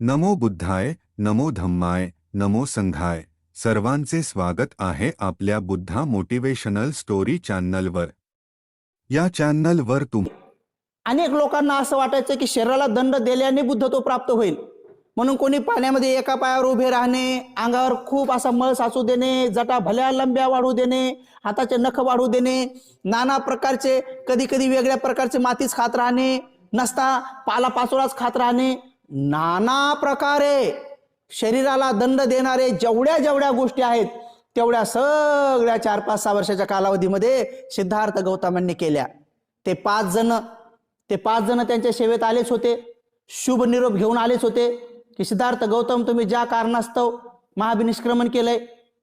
नमो बुद्धाय नमो धम्माय नमो संघाय. सर्वांचे स्वागत आहे आपल्या बुद्धा मोटिवेशनल स्टोरी चॅनलवर. या चॅनलवर तुम अनेक लोकांना असं वाटायचं की शरीराला दंड दिल्याने बुद्धत्व प्राप्त होईल. म्हणून कोणी पाण्यामध्ये एका पायावर उभे राहणे अंगावर खूप असा मळ साचू देणे जटा भल्या लंब्या वाढू देणे हाताचे नख वाढू देणे नाना प्रकारचे कधी कधी वेगळ्या प्रकारचे मातीच खात राहणे नसता पाला पाचोळाच खात राहणे नाना प्रकारे शरीराला दंड देणारे जेवढ्या जेवढ्या गोष्टी आहेत तेवढ्या सगळ्या चार पाच सहा वर्षाच्या कालावधीमध्ये सिद्धार्थ गौतमांनी केल्या. ते पाच जण ते पाच जण त्यांच्या सेवेत आलेच होते. शुभ निरोप घेऊन आलेच होते की सिद्धार्थ गौतम तुम्ही ज्या कारणास्तव महाभिनिष्क्रमण केलंय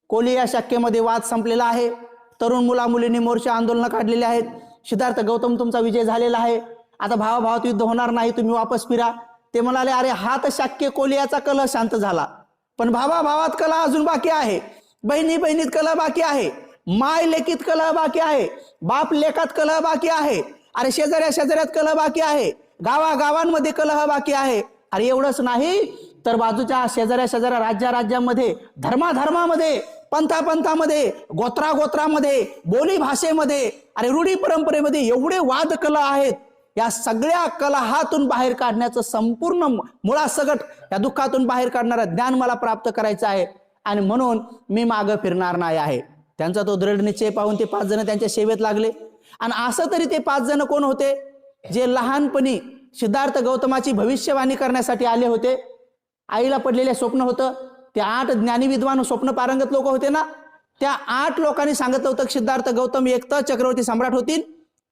कोली या शाखेमध्ये वाद संपलेला आहे. तरुण मुला मुलींनी मोर्चे आंदोलन काढलेले आहेत. सिद्धार्थ गौतम तुमचा विजय झालेला आहे. आता भावाभावात युद्ध होणार नाही तुम्ही वापस फिरा. ते म्हणाले अरे हा तर शाक्य कोलियाचा कलह शांत झाला. पण भावा भावात कला अजून बाकी आहे. बहिणी बहिणीत कलह बाकी आहे. माय लेखीत कलह बाकी आहे. बाप लेखात कलह बाकी आहे. अरे शेजाऱ्या शेजाऱ्यात कलह बाकी आहे. गावा गावांमध्ये कलह बाकी आहे. अरे एवढंच नाही. तर बाजूच्या शेजाऱ्या शेजाऱ्या राज्या राज्यामध्ये धर्माधर्मामध्ये पंथा पंथामध्ये गोत्रा गोत्रामध्ये बोली भाषेमध्ये अरे रूढी परंपरेमध्ये एवढे वाद कला आहेत. या सगळ्या कलहातून बाहेर काढण्याचं संपूर्ण मुळासकट या दुःखातून बाहेर काढणारं ज्ञान मला प्राप्त करायचं आहे. आणि म्हणून मी मागं फिरणार नाही आहे. त्यांचा तो दृढ निश्चय पाहून ते पाच जण त्यांच्या सेवेत लागले. आणि असं तरी ते पाच जण कोण होते? जे लहानपणी सिद्धार्थ गौतमाची भविष्यवाणी करण्यासाठी आले होते. आईला पडलेले स्वप्न होतं. ते आठ ज्ञानी विद्वान स्वप्न पारंगत लोक होते ना? त्या आठ लोकांनी सांगितलं होतं सिद्धार्थ गौतम एक तर चक्रवर्ती सम्राट होतील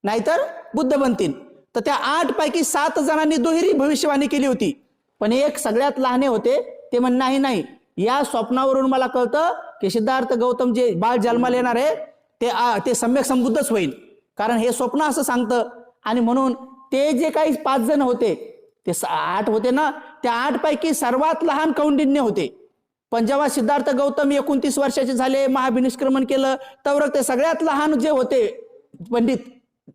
नाहीतर बुद्ध बनतील. तर त्या आठ पैकी सात जणांनी दुहेरी भविष्यवाणी केली होती. पण एक सगळ्यात लहाने होते ते म्हण नाही नाही या स्वप्नावरून मला कळतं की सिद्धार्थ गौतम जे बाळ जन्माला येणार आहे ते आ- ते सम्यक समबुद्धच होईल. कारण हे स्वप्न असं सांगतं. आणि म्हणून ते जे काही पाच जण होते ते आठ होते ना त्या आठ पैकी सर्वात लहान कौंडिन्य होते. पण जेव्हा सिद्धार्थ गौतम एकोणतीस वर्षाचे झाले महाभिनिष्क्रमण केलं तर ते सगळ्यात लहान जे होते पंडित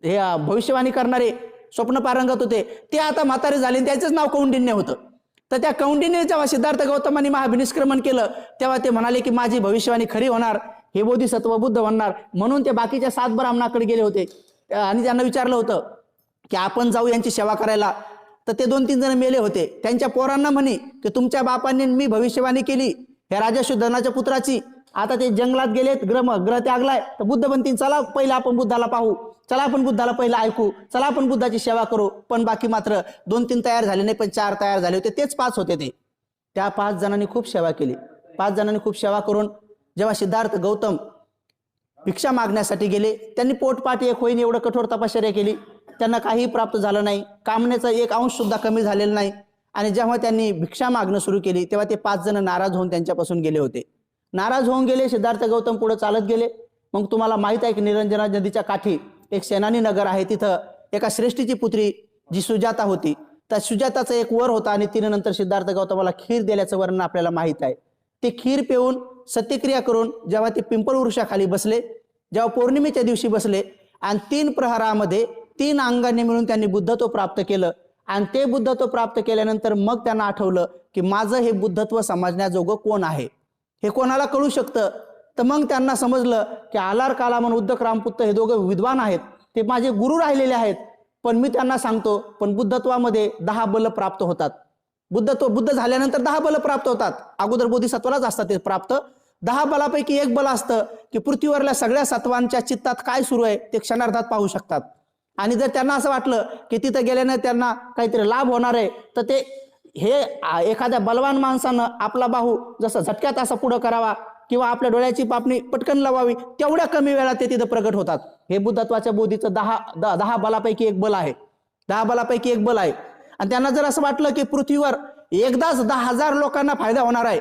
हे भविष्यवाणी करणारे स्वप्न पारंगत होते. ते आता म्हातारे झाले त्याचंच नाव कौंडिन्य होतं. तर त्या कौंडिन्य जेव्हा सिद्धार्थ गौतमांनी महाभिनिष्क्रमण केलं तेव्हा ते म्हणाले की माझी भविष्यवाणी खरी होणार. हे बोधिसत्व बुद्ध म्हणणार. म्हणून ते बाकीच्या सात ब्राह्मणाकडे गेले होते. आणि त्यांना विचारलं होतं की आपण जाऊ यांची सेवा करायला. तर ते दोन तीन जण मेले होते. त्यांच्या पोरांना म्हणे की तुमच्या बापांनी मी भविष्यवाणी केली. ह्या राजा शुद्धनाच्या पुत्राची. आता ते जंगलात गेलेत ग्रह ग्रह त्यागलाय. तर बुद्ध बनतील चला पहिला आपण बुद्धाला पाहू. चला आपण बुद्धाला पहिला ऐकू. चला आपण बुद्धाची सेवा करू. पण बाकी मात्र दोन तीन तयार झाले नाही पण चार तयार झाले होते. तेच पाच होते ते. त्या पाच जणांनी खूप सेवा केली. पाच जणांनी खूप सेवा करून जेव्हा सिद्धार्थ गौतम भिक्षा मागण्यासाठी गेले त्यांनी पोटपाट एक होईन एवढं कठोर तपश्चर्या केली. त्यांना काही प्राप्त झालं नाही. कामण्याचा एक अंश सुद्धा कमी झालेला नाही. आणि जेव्हा त्यांनी भिक्षा मागणं सुरू केली तेव्हा ते पाच जण नाराज होऊन त्यांच्यापासून गेले होते. नाराज होऊन गेले सिद्धार्थ गौतम पुढे चालत गेले. मग तुम्हाला माहीत आहे की निरंजना नदीच्या काठी एक सेनानी नगर आहे. तिथं एका श्रेष्ठीची पुत्री जी सुजाता होती. त्या सुजाताचा एक वर होता आणि तिने नंतर सिद्धार्थ गौतमाला खीर दिल्याचं वर्णन आपल्याला माहीत आहे. ते खीर पिऊन सत्यक्रिया करून जेव्हा ते पिंपळ वृक्षाखाली बसले जेव्हा पौर्णिमेच्या दिवशी बसले आणि तीन प्रहारामध्ये तीन अंगांनी मिळून त्यांनी बुद्धत्व प्राप्त केलं. आणि ते बुद्धत्व प्राप्त केल्यानंतर मग त्यांना आठवलं की माझं हे बुद्धत्व समजण्याजोगं कोण आहे? हे कोणाला कळू शकतं? तर मग त्यांना समजलं की आलार कालामन उद्धक रामपुत्त हे दोघं विद्वान आहेत. ते माझे गुरु राहिलेले आहेत. पण मी त्यांना सांगतो पण बुद्धत्वामध्ये दहा बल प्राप्त होतात. बुद्धत्व बुद्ध झाल्यानंतर दहा बल प्राप्त होतात. अगोदर बोधिसत्वालाच असतात ते प्राप्त. दहा बलापैकी एक बल असतं की पृथ्वीवरल्या सगळ्या सत्वांच्या चित्तात काय सुरू आहे ते क्षणार्धात पाहू शकतात. आणि जर त्यांना असं वाटलं की तिथं गेल्याने त्यांना काहीतरी लाभ होणार आहे तर ते हे एखाद्या बलवान माणसानं आपला बाहू जसं झटक्यात असा पुढं करावा किंवा आपल्या डोळ्याची पापणी पटकन लावावी तेवढ्या कमी वेळात ते तिथं प्रगट होतात. हे बुद्धत्वाच्या बोधीचं दहा द- दहा बलापैकी एक बल आहे. दहा बलापैकी एक बल आहे. आणि त्यांना जर असं वाटलं की पृथ्वीवर एकदाच दहा हजार लोकांना फायदा होणार आहे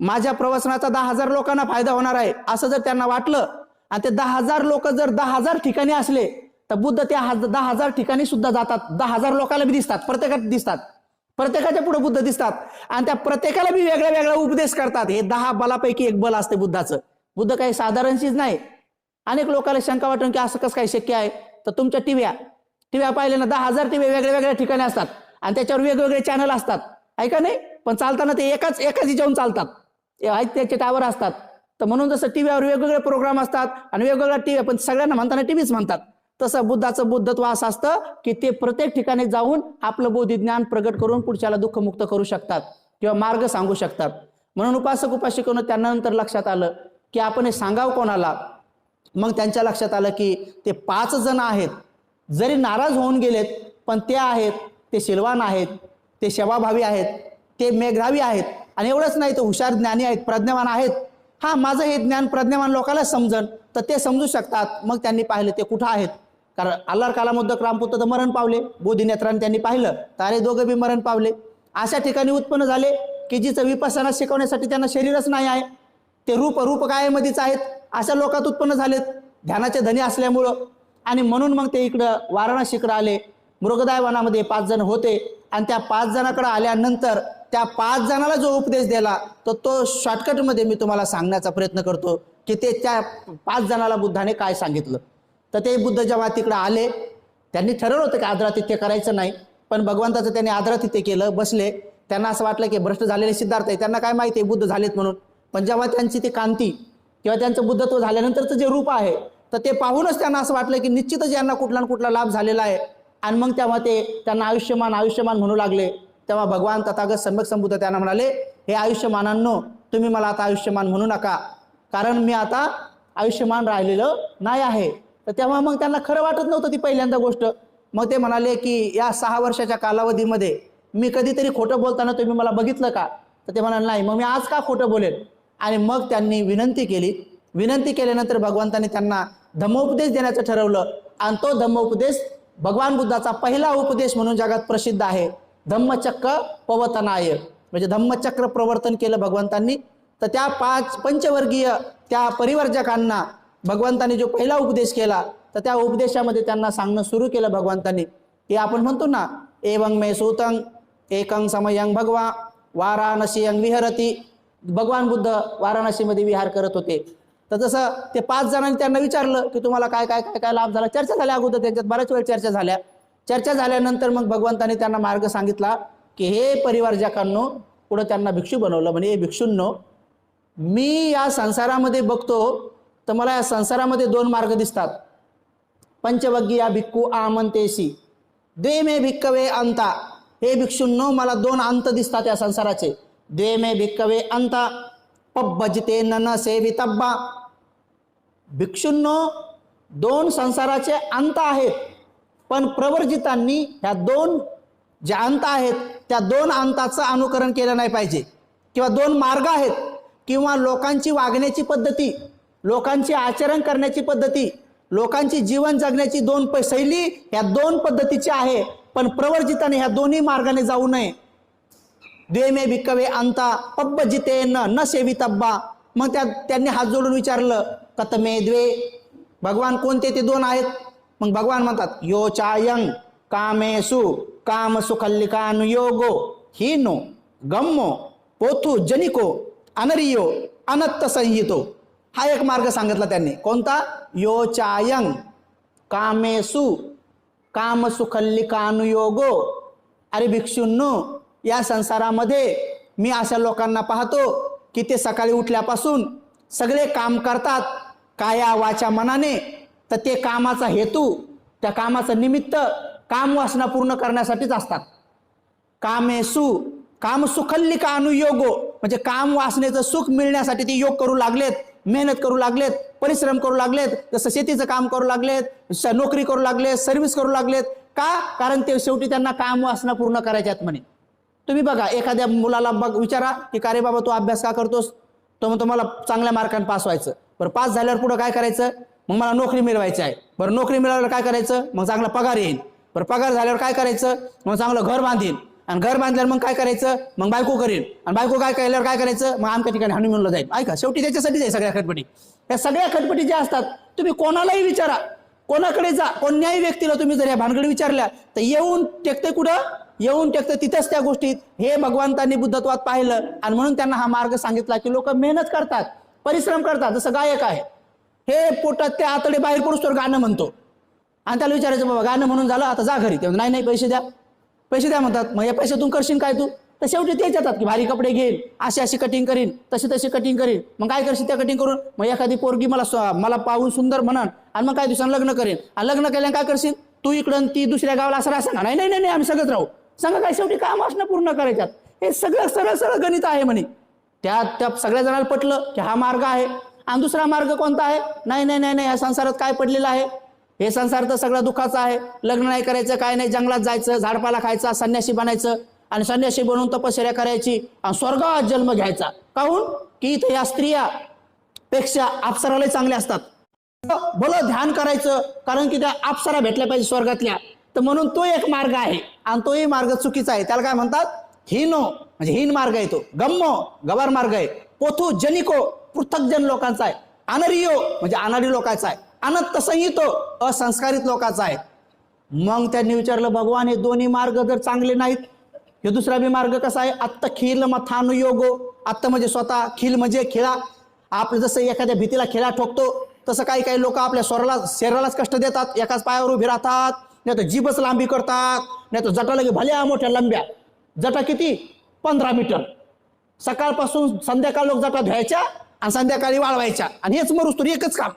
माझ्या प्रवचनाचा दहा हजार लोकांना फायदा होणार आहे असं जर त्यांना वाटलं आणि ते दहा हजार लोक जर दहा हजार ठिकाणी असले तर बुद्ध त्या दहा हजार ठिकाणी सुद्धा जातात. दहा हजार लोकांना बी दिसतात प्रत्येकात दिसतात. प्रत्येकाच्या पुढे बुद्ध दिसतात. आणि त्या प्रत्येकाला बी वेगळ्या वेगळा उपदेश करतात. हे दहा बलापैकी एक बल असते बुद्धाचं. बुद्ध काही साधारणशीच नाही. अनेक लोकांना शंका वाटून की असं कसं काय शक्य आहे? तर तुमच्या टीव्या. टीव्या पाहिले ना दहा हजार टीव्या वेगळ्या वेगळ्या ठिकाणी असतात. आणि त्याच्यावर वेगवेगळे चॅनल असतात. ऐका नाही? पण चालताना ते एकाच एकाच जाऊन चालतात. त्याचे टावर असतात. तर म्हणून जसं टीव्हीवर वेगवेगळे प्रोग्राम असतात आणि वेगवेगळ्या टीव्ही पण सगळ्यांना म्हणताना टीव्हीच म्हणतात. तसं बुद्धाचं बुद्धत्व असं असतं की ते प्रत्येक ठिकाणी जाऊन आपलं बोधी ज्ञान प्रगट करून पुढच्याला दुःखमुक्त करू शकतात किंवा मार्ग सांगू शकतात. म्हणून उपासक उपासिकेनं त्यांना नंतर लक्षात आलं की आपण हे सांगावं कोणाला? मग त्यांच्या लक्षात आलं की ते पाच जण आहेत. जरी नाराज होऊन गेलेत पण ते आहेत ते शिलवान आहेत ते सेवाभावी आहेत ते मेघरावी आहेत. आणि एवढंच नाही तर हुशार ज्ञानी आहेत प्रज्ञावान आहेत. हा माझं हे ज्ञान प्रज्ञावान लोकांना समजन तर ते समजू शकतात. मग त्यांनी पाहिलं ते कुठं आहेत? कारण अल्लार कालामुद्दक रामपुत्र तर मरण पावले बोधिनेत्राने त्यांनी पाहिलं तारे दोघं बी मरण पावले. अशा ठिकाणी उत्पन्न झाले की जिचं विपसना शिकवण्यासाठी त्यांना शरीरच नाही आहे. ते रूप रूप कायमध्येच आहेत. अशा लोकात उत्पन्न झालेत. ध्यानाचे धनी असल्यामुळं. आणि म्हणून मग ते इकडं वाराणसीकडं आले. मृगदायवनामध्ये पाच जण होते. आणि त्या पाच जणाकडे आल्यानंतर त्या पाच जणाला जो उपदेश दिला तर तो शॉर्टकटमध्ये मी तुम्हाला सांगण्याचा प्रयत्न करतो की ते त्या पाच जणाला बुद्धाने काय सांगितलं? तर ते बुद्ध जेव्हा तिकडे आले त्यांनी ठरवलं होतं की तिथे करायचं नाही पण भगवंताचं त्यांनी आदरातिथ्य केलं बसले. त्यांना असं वाटलं की भ्रष्ट झालेले सिद्धार्थ आहे त्यांना काय माहिती आहे बुद्ध झालेत म्हणून. पण जेव्हा त्यांची ती कांती किंवा त्यांचं बुद्धत्व झाल्यानंतरचं जे रूप आहे तर ते पाहूनच त्यांना असं वाटलं की निश्चितच यांना कुठला ना कुठला लाभ झालेला आहे. आणि मग तेव्हा ते त्यांना आयुष्यमान आयुष्यमान म्हणू लागले. तेव्हा भगवान तथागत सम्यक संबुद्ध त्यांना म्हणाले हे आयुष्यमानांनो तुम्ही मला आता आयुष्यमान म्हणू नका. कारण मी आता आयुष्यमान राहिलेलं नाही आहे. तर तेव्हा मग त्यांना खरं वाटत नव्हतं ती पहिल्यांदा गोष्ट. मग ते म्हणाले की या सहा वर्षाच्या कालावधीमध्ये मी कधीतरी खोटं बोलताना तुम्ही मला बघितलं का? तर ते म्हणाले नाही मग मी आज का खोटं बोलेन? आणि मग त्यांनी विनंती केली. विनंती केल्यानंतर भगवंतांनी त्यांना धम्मोपदेश देण्याचं ठरवलं आणि तो धम्मोपदेश भगवान बुद्धाचा पहिला उपदेश म्हणून जगात प्रसिद्ध आहे. धम्मचक्र पवतनाय म्हणजे धम्मचक्र प्रवर्तन केलं भगवंतांनी. तर त्या पाच पंचवर्गीय त्या परिवर्जकांना भगवंतांनी जो पहिला उपदेश केला तर त्या उपदेशामध्ये त्यांना सांगणं सुरू केलं भगवंतांनी. की आपण म्हणतो ना एवंग मे सूतंग एकंग समयंग भगवा वाराणसीयंग विहरती. भगवान बुद्ध वाराणसीमध्ये विहार करत होते. तर जसं ते पाच जणांनी त्यांना विचारलं की तुम्हाला काय काय काय काय लाभ झाला? चर्चा झाल्या अगोदर त्यांच्यात बऱ्याच वेळ चर्चा झाल्या. चर्चा झाल्यानंतर मग भगवंतांनी त्यांना मार्ग सांगितला की हे परिवारजकांनो पुढं त्यांना भिक्षू बनवलं. म्हणजे हे भिक्षूंनो मी या संसारामध्ये बघतो तर मला या संसारामध्ये दोन मार्ग दिसतात. पंचवग्गी भिक्खू आमंतेशी. द्वे मे भिक्कवे अंता. हे भिक्षूंनो मला दोन अंत दिसतात या संसाराचे. द्वे मे भिक्कवे अंता. पब्बजते नन सेवितब्बा. भिक्षूंनो दोन संसाराचे अंत आहेत. पण प्रवर्जितांनी ह्या दोन ज्या अंत आहेत त्या दोन अंताचं अनुकरण केलं नाही पाहिजे. किंवा दोन मार्ग आहेत. किंवा लोकांची वागण्याची पद्धती लोकांची आचरण करण्याची पद्धती लोकांची जीवन जगण्याची दोन प शैली ह्या दोन पद्धतीची आहे पण प्रवर्जिताने ह्या दोन्ही मार्गाने जाऊ नये. द्वे मे भिक्कवे अंता पब्ब जिते न न सेवितब्बा. मग त्या त्यांनी हात जोडून विचारलं कतमे द्वे भगवान कोणते ते दोन आहेत? मग भगवान म्हणतात यो चायंग कामेसु काम सुखल्लिकानुयोगो हिनो गम्मो पोथू जनिको अनरियो अनत्त संहितो. हा एक मार्ग सांगितला त्यांनी. कोणता? योचायंग. कामेसु. काम सुखल्लिकानुयोगो अरे भिक्षूंनो या संसारामध्ये मी अशा लोकांना पाहतो की ते सकाळी उठल्यापासून सगळे काम करतात. काया वाचा मनाने तर ते कामाचा हेतू त्या कामाचं निमित्त काम वासना पूर्ण करण्यासाठीच असतात. कामेसु. काम सुखल्लिका अनुयोगो म्हणजे काम वासनेचं सुख मिळण्यासाठी ते योग करू लागलेत. मेहनत करू लागलेत परिश्रम करू लागलेत जसं शेतीचं काम करू लागलेत नोकरी करू लागलेत सर्व्हिस करू लागलेत. का? कारण ते शेवटी त्यांना काम वासना पूर्ण करायच्यात म्हणे. तुम्ही बघा एखाद्या मुलाला बघ विचारा की का रे बाबा तू अभ्यास का करतोस? तो मग मला चांगल्या मार्काने पास व्हायचं. बरं पास झाल्यावर पुढं काय करायचं? मग मला नोकरी मिळवायची आहे. बरं नोकरी मिळाल्यावर काय करायचं? मग चांगला पगार येईल. बरं पगार झाल्यावर काय करायचं? मग चांगलं घर बांधीन आणि घर बांधल्यावर मग काय करायचं? मग बायको करीन. आणि बायको काय केल्यावर काय करायचं? मग आमच्या ठिकाणी हनुमानला जाईल. ऐका शेवटी त्याच्यासाठीच आहे सगळ्या खटपटी. या सगळ्या खटपटी ज्या असतात तुम्ही कोणालाही विचारा. कोणाकडे जा. कोणत्याही व्यक्तीला तुम्ही जर या भानगडी विचारल्या तर येऊन टेकते कुठं? येऊन टेकते तिथंच त्या गोष्टीत. हे भगवंतांनी बुद्धत्वात पाहिलं. आणि म्हणून त्यांना हा मार्ग सांगितला की लोक मेहनत करतात परिश्रम करतात. जसं गायक आहे. हे पोटात त्या आतडे बाहेर पडूस तर गाणं म्हणतो. आणि त्याला विचारायचं बाबा गाणं म्हणून झालं आता जा घरी. ते नाही नाही पैसे द्या. पैसे द्या म्हणतात. मग या पैशातून करशील काय तू? तर शेवटी तेच येतात की भारी कपडे घेईन अशी अशी कटिंग करीन तशी तशी कटिंग करीन. मग काय करशील त्या कटिंग करून? मग एखादी पोरगी मला मला पाहून सुंदर म्हणन आणि मग काय दिवसानं लग्न करेन. आणि लग्न केल्यानं काय करशील? तू इकडं ती दुसऱ्या गावाला असं राहा नाही नाही नाही नाही, आम्ही सगळंच राहू. सांगा काय शेवटी काम असणं पूर्ण करायच्यात? हे सगळं सरळ सरळ गणित आहे म्हणे. त्या त्या सगळ्या जणांना पटलं की हा मार्ग आहे. आणि दुसरा मार्ग कोणता आहे? नाही नाही नाही नाही या संसारात काय पडलेलं आहे? हे संसार तर सगळं दुःखाचं आहे. लग्न नाही करायचं काय नाही जंगलात जायचं झाडपाला खायचा संन्यासी बनायचं. आणि संन्यासी बनवून तपश्चर्या करायची आणि स्वर्गात जन्म घ्यायचा. काहून? की इथे या स्त्रिया पेक्षा अप्सरालाही चांगल्या असतात. भलं ध्यान करायचं कारण की त्या अप्सरा भेटल्या पाहिजे स्वर्गातल्या. तर म्हणून तो एक मार्ग आहे आणि तोही मार्ग चुकीचा आहे. त्याला काय म्हणतात? हिनो म्हणजे हीन मार्ग आहे तो. गम्मो गवार मार्ग आहे. पोथू जनिको पृथकजन लोकांचा आहे. अनरियो म्हणजे अनाडी लोकांचा आहे. आणि तसंही तो असंस्कारित लोकाचा आहे. मग त्यांनी विचारलं भगवान हे दोन्ही मार्ग जर चांगले नाहीत हे दुसरा बी मार्ग कसा आहे? आत्ता खील मथानुयोगो आत्ता म्हणजे स्वतः खिल म्हणजे खेळा. आपलं जसं एखाद्या भीतीला खेळा ठोकतो तसं काही काही लोक आपल्या स्वराला शरीरालाच कष्ट देतात. एकाच पायावर उभी राहतात नाही तर जीभच लांबी करतात नाही तर जटा लगे भल्या मोठ्या लंब्या. जटा किती? पंधरा मीटर. सकाळपासून संध्याकाळ लोक जटा धुवायच्या आणि संध्याकाळी वाळवायच्या. आणि हेच मरुस्तूर एकच काम.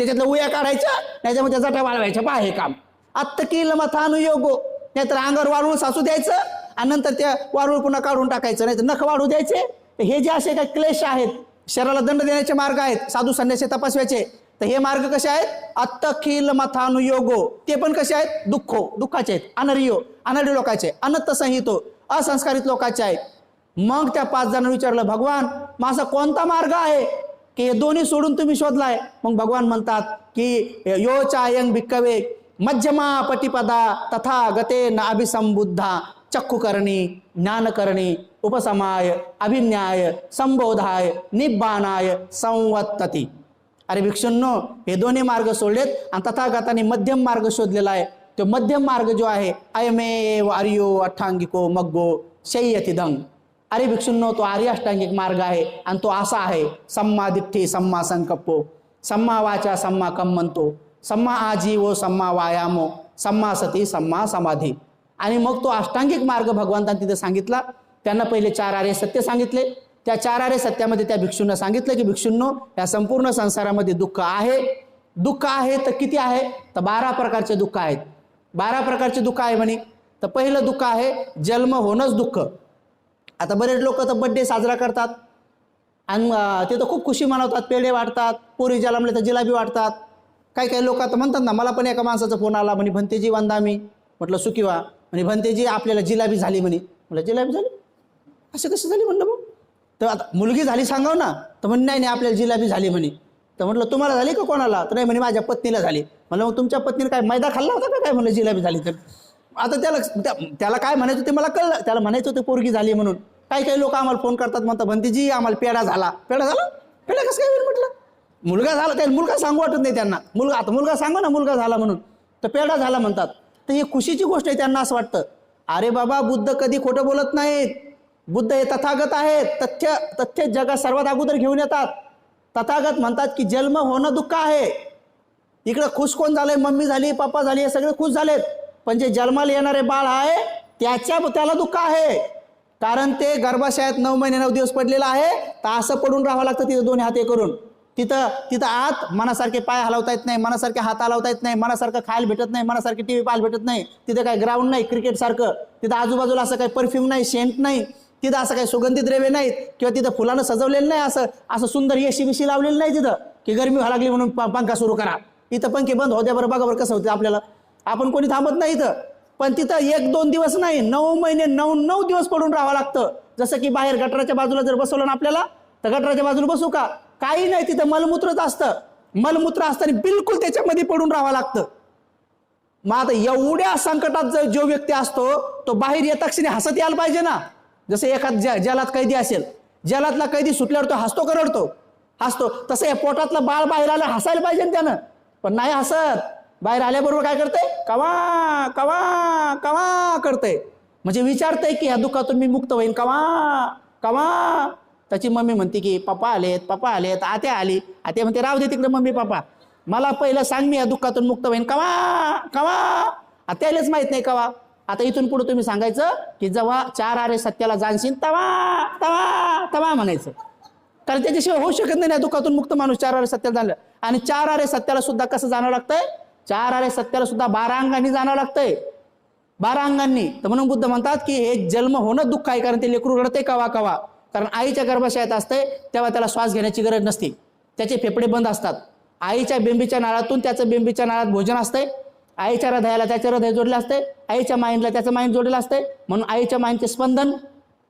त्याच्यातल्या उया काढायच्या त्याच्यामध्ये जटा वाळवायच्या. पहा हे काम. आत्ता किल मथानुयोगो नाहीतर अंगावर वाळूळ सासू द्यायचं आणि नंतर त्या वाळूळ पुन्हा काढून टाकायचं. नाहीतर नख वाढू द्यायचे. तर हे जे असे काही क्लेश आहेत शरीराला दंड देण्याचे मार्ग आहेत साधू संन्यासी तपासव्याचे तर हे मार्ग कसे आहेत? अत्तखिल मथानुयोगो ते पण कसे आहेत? दुःखो दुःखाचे आहेत. अनरियो अनरी लोकाचे अनंत संहितो असंस्कारित लोकाचे आहेत. मग त्या पाच जणांना विचारलं भगवान माझा कोणता मार्ग आहे? की हे दोन्ही सोडून तुम्ही शोधलाय. मग भगवान म्हणतात की, यो चायंग भिक्कवे, मध्यमा पटिपदा, तथा गते न अभिसंबुद्धा चक्षुकरणी, ज्ञानकरणी, उपसमाय, अभिन्याय, संबोधाय, निब्बाणाय संवत्तती अरे भिक्षूंनो हे दोन्ही मार्ग सोडलेत आणि तथागताने मध्यम मार्ग शोधलेला आहे. तो मध्यम मार्ग जो आहे, अयमेव आर्यो अठ्ठांगिको मग्गो शय्यतिदंग अरे भिक्षूंनो तो आर्य अष्टांगिक मार्ग आहे आणि तो असा आहे सम्मा दिठ्ठी सम्मा संकप्पो. सम्मा वाचा सम्मा कम्मंतो सम्मा आजीवो सम्मा वायामो. सम्मा सती सम्मा समाधी. आणि मग तो अष्टांगिक मार्ग भगवंतांनी तिथे सांगितला. त्यांना पहिले चार आर्य सत्य सांगितले. त्या चार आर्य सत्यामध्ये त्या भिक्षूंना सांगितलं की भिक्षूंनो या संपूर्ण संसारामध्ये दुःख आहे. दुःख आहे तर किती आहे? तर बारा प्रकारचे दुःख आहेत. बारा प्रकारचे दुःख आहे म्हणे. तर पहिलं दुःख आहे जन्म होणंच दुःख. आता बरेच लोक तर बड्डे साजरा करतात. आणि तिथं ते तर खूप खुशी मनवतात पेढे वाटतात पोरी जलमले तर जिलाबी वाटतात. काही काही लोक आता म्हणतात ना मला पण एका माणसाचा फोन आला म्हणे भंतेजी वंदामी म्हटलं सुखीवा म्हणे भंतेजी आपल्याला जिलाबी झाली म्हणे. म्हटलं जिलाबी झाली? असं कसं झाली म्हणलं मग? तर आता मुलगी झाली सांगाव ना तर म्हणे नाही नाही आपल्याला जिलाबी झाली म्हणे. तर म्हटलं तुम्हाला झाली का कोणाला? तर नाही म्हणे माझ्या पत्नीला झाली. म्हणलं मग तुमच्या पत्नीने काय मैदा खाल्ला होता का काय? म्हणलं जिलाबी झाली तर. आता त्याला त्या- त्याला काय म्हणायचं ते मला कळलं. त्याला म्हणायचं होतं पोरगी झाली म्हणून. काही काही लोक आम्हाला फोन करतात म्हणतात भंतीजी आम्हाला पेढा झाला. पेढा झाला? पेढा कसं काय होईल म्हटलं? मुलगा झाला त्या मुलगा सांगू वाटत नाही त्यांना. मुलगा आता मुलगा सांगा ना मुलगा झाला म्हणून. तर पेढा झाला म्हणतात. तर ही खुशीची गोष्ट आहे त्यांना असं वाटतं. अरे बाबा बुद्ध कधी खोटं बोलत नाहीत. बुद्ध हे तथागत आहेत. तथ्य तथ्य जगात सर्वात अगोदर घेऊन येतात. तथागत म्हणतात की जन्म होणं दुःख आहे. इकडं खुश कोण झालंय? मम्मी झाली पप्पा झाली हे सगळे खुश झालेत. पण जे जन्माला येणारे बाळ आहे त्याच्या त्याला दुःख आहे. कारण ते गर्भाशयात नऊ महिने नऊ दिवस पडलेलं आहे तर असं पडून राहावं लागतं तिथं दोन्ही हाते करून तिथं तिथं आत मनासारखे पाय हलवता येत नाही मनासारखे हात हलवता येत नाही मनासारखं खायला भेटत नाही मनासारखी टी व्ही पाहायला भेटत नाही तिथं काही ग्राउंड नाही क्रिकेटसारखं तिथं आजूबाजूला असं काही परफ्यूम नाही सेंट नाही तिथं असं काही सुगंधित द्रव्य नाहीत किंवा तिथं फुलानं सजवलेलं नाही असं असं सुंदर येशी बिशी लावलेलं नाही तिथं की गरमी व्हायला लागली म्हणून पंखा सुरू करा. इथं पंखे बंद होत्या बरं बघा बरं कसं होतं आपल्याला. आपण कोणी थांबत नाही इथं. पण तिथं एक दोन दिवस नाही नऊ महिने नऊ नऊ दिवस पडून राहावं लागतं. जसं की बाहेर गटराच्या बाजूला जर बसवलं ना आपल्याला तर गटराच्या बाजूला बसू का? काही नाही तिथं मलमूत्रच असतं. मलमूत्र असताना बिलकुल त्याच्यामध्ये पडून राहावं लागतं. मग आता एवढ्या संकटात जर जो व्यक्ती असतो तो बाहेर येता क्षणी हसत यायला पाहिजे ना. जसं एखाद ज्या जलात कैदी असेल जलातला कैदी सुटल्यावर तो हसतो करडतो रडतो. हसतो. तसं या पोटातलं बाळ बाहेर आलं हसायला पाहिजे ना त्यानं. पण नाही हसत. बाहेर आल्याबरोबर काय करते कवा कवा कवा करते म्हणजे विचारतंय की ह्या दुःखातून मी मुक्त होईन. कवा कवा? त्याची मम्मी म्हणते की पप्पा आलेत पप्पा आलेत आत्या आली. आत्या म्हणते राव दे तिकडे मम्मी पप्पा. मला पहिलं सांग मी या दुःखातून मुक्त होईन. कवा कवा? त्यालाच माहीत नाही कवा. आता इथून पुढे तुम्ही सांगायचं की जेव्हा चार आरे सत्याला जाणशील तवा तवा तवा म्हणायचं. कारण त्याच्याशिवाय होऊ शकत नाही या दुःखातून मुक्त माणूस चार आरे सत्याला जाणलं. आणि चार आरे सत्याला सुद्धा कसं जाणं लागतंय? चार आरे सत्याला सुद्धा बारा अंगांनी जाणं लागतंय. बारा अंगांनी. तर म्हणून बुद्ध म्हणतात की हे जन्म होणं दुःख आहे कारण ते लेकरू रडते कवा कवा. कारण आईच्या गर्भाशयात असते तेव्हा त्याला श्वास घेण्याची गरज नसते. त्याचे फेफडे बंद असतात. आईच्या बेंबीच्या नाळातून त्याचं बेंबीच्या नाळात भोजन असतंय. आईच्या हृदयाला त्याचे हृदय जोडले असते. आईच्या माइंडला त्याचं माइंड जोडलेलं असते. म्हणून आईच्या माइंडचे स्पंदन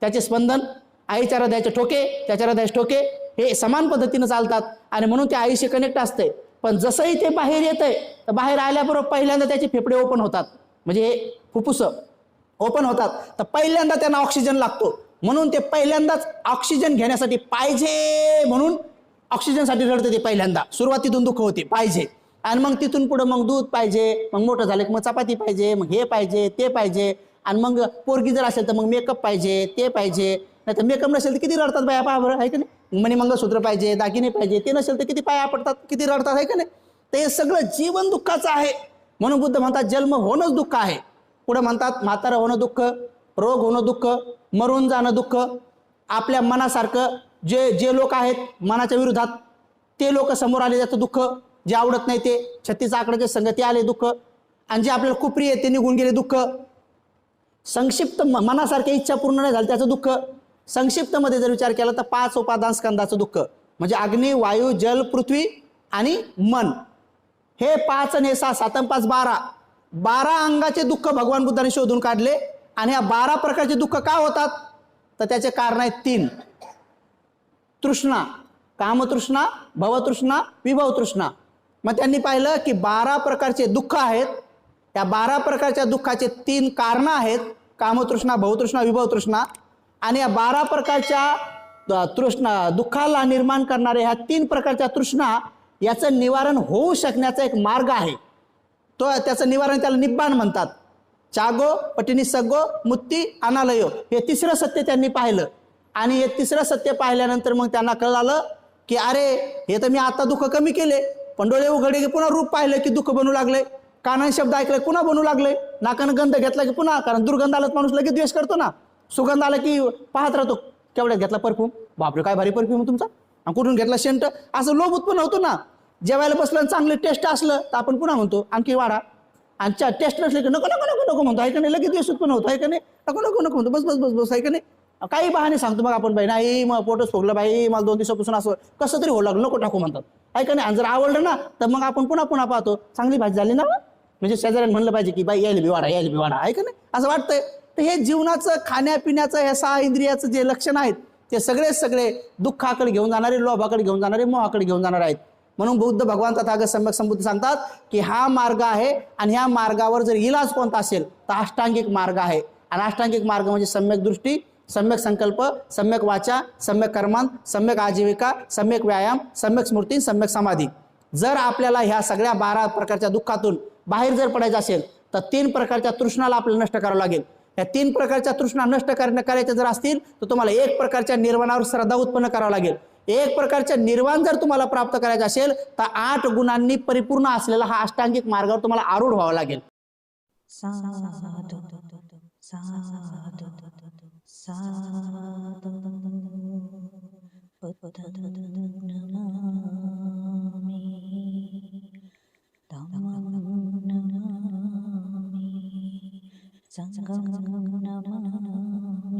त्याचे स्पंदन आईच्या हृदयाचे ठोके त्याच्या हृदयाचे ठोके हे समान पद्धतीनं चालतात. आणि म्हणून ते आईशी कनेक्ट असते पण जसंही ते बाहेर येतंय तर बाहेर आल्याबरोबर पहिल्यांदा त्याचे फेफडे ओपन होतात. म्हणजे फुफ्फुसं फुफ्फुस ओपन होतात. तर पहिल्यांदा त्यांना ऑक्सिजन लागतो. म्हणून ते पहिल्यांदाच ऑक्सिजन घेण्यासाठी पाहिजे म्हणून ऑक्सिजनसाठी रडते ते पहिल्यांदा. सुरुवातीतून दुःख होते पाहिजे. आणि मग तिथून पुढं मग दूध पाहिजे मग मोठं झालं की मग चपाती पाहिजे मग हे पाहिजे ते पाहिजे. आणि मग पोरगी जर असेल तर मग मेकअप पाहिजे ते पाहिजे. नाही तर मेकअप नसेल तर किती रडतात बाया पहा बरं आहे का नाही? मणी मंगळसूत्र पाहिजे दागिने पाहिजे ते नसेल तर किती पाया पडतात किती रडतात आहे का नाही? तर हे सगळं जीवन दुःखाचं आहे. म्हणून बुद्ध म्हणतात जन्म होणंच दुःख आहे. पुढं म्हणतात म्हातारं होणं दुःख रोग होणं दुःख मरून जाणं दुःख. आपल्या मनासारखं जे जे लोक आहेत मनाच्या विरोधात ते लोक समोर आले त्याचं दुःख. जे आवडत नाही ते छत्तीस आकड्याचे संगती आले दुःख. आणि जे आपल्याला खूप प्रिय आहे ते निघून गेले दुःख. संक्षिप्त म- मनासारख्या इच्छा पूर्ण नाही झाली त्याचं दुःख. संक्षिप्तमध्ये जर विचार केला तर पाच उपादान स्कंदाचं दुःख म्हणजे अग्नी वायू जल पृथ्वी आणि मन. हे पाच आणि सहा सातम पाच बारा. बारा अंगाचे दुःख भगवान बुद्धाने शोधून काढले आणि या बारा प्रकारचे दुःख का होतात? तर त्याचे कारण आहेत तीन. तृष्णा कामतृष्णा भवतृष्णा विभवतृष्णा. मग त्यांनी पाहिलं की बारा प्रकारचे दुःख आहेत. त्या बारा प्रकारच्या दुःखाचे तीन कारणं आहेत. कामतृष्णा भवतृष्णा विभवतृष्णा. आणि या बारा प्रकारच्या तृष्णा दुःखाला निर्माण करणाऱ्या ह्या तीन प्रकारच्या तृष्णा याचं निवारण होऊ शकण्याचा एक मार्ग आहे. तो त्याचं निवारण त्याला निब्बाण म्हणतात. चागो पटिनी सगो मुत्ती अनालयो हे तिसरं सत्य त्यांनी पाहिलं. आणि हे तिसरं सत्य पाहिल्यानंतर मग त्यांना कळालं की अरे हे तर मी आता दुःख कमी केले. पण डोळे उघडे की पुन्हा रूप पाहिलं की दुःख बनू लागले. कानाने शब्द ऐकले पुन्हा बनू लागले. नाकानं गंध घेतला की पुन्हा कारण दुर्गंध आला माणूस लगेच द्वेष करतो ना. सुगंध आला की पाहत राहतो. केवढ्यात घेतला परफ्यूम बापरे काय भारी परफ्यूम तुमचा. आणि कुठून घेतला शेंट असं लोभ उत्पन्न होतो ना. जेवायला बसलं आणि चांगली टेस्ट असलं तर आपण पुन्हा म्हणतो आणखी वाढा. आणि चा टेस्ट नसले की नको नको नको नको म्हणतो. आहे का नाही? लगेच द्वेष उत्पन्न होतो. आहे का नाही? नको नको नको म्हणतो. बस बस बस बस. आहे का नाही? काही बहाने सांगतो मग आपण बाई नाही मग पोटच फोगलं बाई मला दोन दिवसापासून असं कसं तरी होऊ लागलं नको टाकू म्हणतात. आहे का नाही? आणि जर आवडलं ना तर मग आपण पुन्हा पुन्हा पाहतो. चांगली भाजी झाली ना? म्हणजे शेजाऱ्याने म्हणलं पाहिजे की बाई यायला बी वाढा यायला बी वाढा. आहे का नाही? असं वाटतंय. तर हे जीवनाचं खाण्यापिण्याचं या सहा इंद्रियाचं जे लक्षण आहेत ते सगळे सगळे दुःखाकडे घेऊन जाणारे लोभाकडे घेऊन जाणारे मोहाकडे घेऊन जाणार आहेत. म्हणून बुद्ध भगवान तथागत सम्यक संबुद्ध सांगतात की हा मार्ग आहे आणि ह्या मार्गावर जर इलाज कोणता असेल तर अष्टांगिक मार्ग आहे. आणि अष्टांगिक मार्ग म्हणजे सम्यक दृष्टी सम्यक संकल्प सम्यक वाचा सम्यक कर्मांत सम्यक आजीविका सम्यक व्यायाम सम्यक स्मृती सम्यक समाधी. जर आपल्याला ह्या सगळ्या बारा प्रकारच्या दुःखातून बाहेर जर पडायचं असेल तर तीन प्रकारच्या तृष्णाला आपल्याला नष्ट करावं लागेल. या तीन प्रकारच्या तृष्णा नष्ट करणं करायच्या जर असतील तर तुम्हाला एक प्रकारच्या निर्वाणावर श्रद्धा उत्पन्न करावं लागेल. एक प्रकारचे निर्वाण जर तुम्हाला प्राप्त करायचं असेल तर आठ गुणांनी परिपूर्ण असलेला हा अष्टांगिक मार्गावर तुम्हाला आरूढ व्हावा लागेल. సంగం నమన